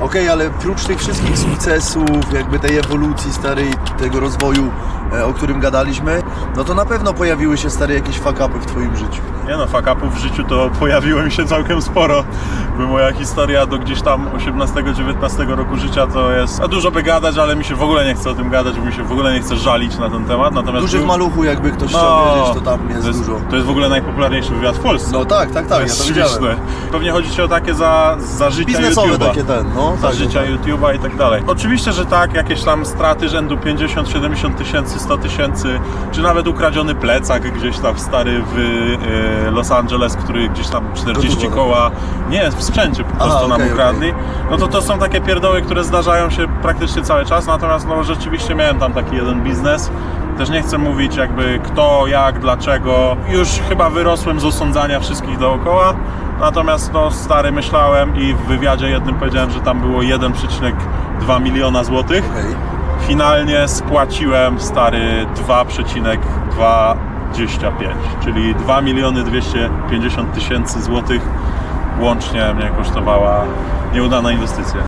Okej, ale prócz tych wszystkich sukcesów, jakby tej ewolucji starej, tego rozwoju, o którym gadaliśmy, no to na pewno pojawiły się stare jakieś fuck-upy w twoim życiu. Nie no, fakapów w życiu to pojawiło mi się całkiem sporo. By moja historia do gdzieś tam 18-19 roku życia to jest... A dużo by gadać, ale mi się w ogóle nie chce o tym gadać, bo mi się w ogóle nie chce żalić na ten temat. Natomiast Duży w był- maluchu, jakby ktoś chciał wiedzieć, to tam jest, to jest, dużo. To jest w ogóle najpopularniejszy wywiad w Polsce. No tak, tak, tak, to ja jest śmieszne. widziałem. Pewnie chodzi ci o takie za, za życia Biznesowe YouTube'a. takie ten, no. za tak, życia tak. YouTube'a i tak dalej. Oczywiście, że tak, jakieś tam straty rzędu 50, 70 tysięcy, 100 tysięcy, czy nawet ukradziony plecak gdzieś tam stary w e, Los Angeles, który gdzieś tam 40 Gotówką. koła, nie, w sprzęcie po prostu nam okej, ukradli. No to to są takie pierdoły, które zdarzają się praktycznie cały czas, natomiast no rzeczywiście miałem tam taki jeden biznes. Też nie chcę mówić jakby kto, jak, dlaczego. Już chyba wyrosłem z osądzania wszystkich dookoła. Natomiast no stary myślałem i w wywiadzie jednym powiedziałem, że tam było 1,2 miliona złotych. Okej. Finalnie spłaciłem stary 2,25, czyli 2 miliony 250 tysięcy złotych łącznie mnie kosztowała nieudana inwestycja.